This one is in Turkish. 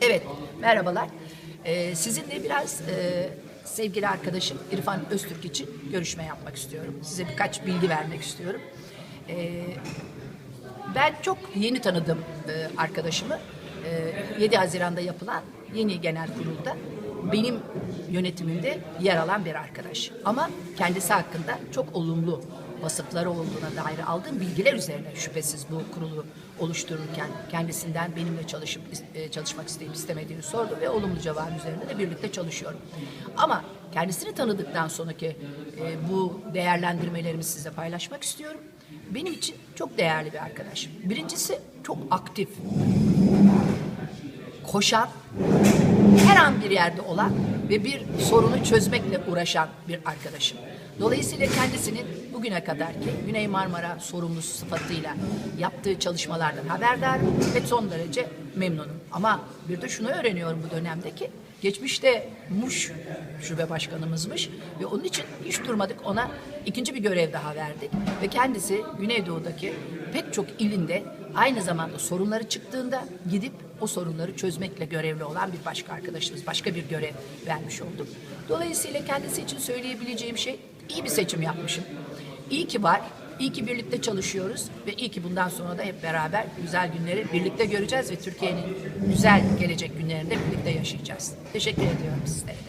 Evet, merhabalar. Ee, sizinle biraz e, sevgili arkadaşım İrfan Öztürk için görüşme yapmak istiyorum. Size birkaç bilgi vermek istiyorum. Ee, ben çok yeni tanıdım e, arkadaşımı. Ee, 7 Haziran'da yapılan yeni genel kurulda benim yönetimimde yer alan bir arkadaş. Ama kendisi hakkında çok olumlu vasıfları olduğuna dair aldığım bilgiler üzerine şüphesiz bu kurulu oluştururken kendisinden benimle çalışıp e, çalışmak isteyip istemediğini sordu ve olumlu cevabı üzerine de birlikte çalışıyorum. Ama kendisini tanıdıktan sonraki e, bu değerlendirmelerimi size paylaşmak istiyorum. Benim için çok değerli bir arkadaş. Birincisi çok aktif, koşan, her an bir yerde olan ve bir sorunu çözmekle uğraşan bir arkadaşım. Dolayısıyla kendisinin bugüne kadarki Güney Marmara sorumlusu sıfatıyla yaptığı çalışmalardan haberdar ve son derece memnunum. Ama bir de şunu öğreniyorum bu dönemdeki. Geçmişte Muş şube başkanımızmış ve onun için hiç durmadık ona ikinci bir görev daha verdik. Ve kendisi Güneydoğu'daki pek çok ilinde aynı zamanda sorunları çıktığında gidip o sorunları çözmekle görevli olan bir başka arkadaşımız, başka bir görev vermiş olduk. Dolayısıyla kendisi için söyleyebileceğim şey iyi bir seçim yapmışım. İyi ki var, iyi ki birlikte çalışıyoruz ve iyi ki bundan sonra da hep beraber güzel günleri birlikte göreceğiz ve Türkiye'nin güzel gelecek günlerinde birlikte yaşayacağız. Teşekkür ediyorum sizlere.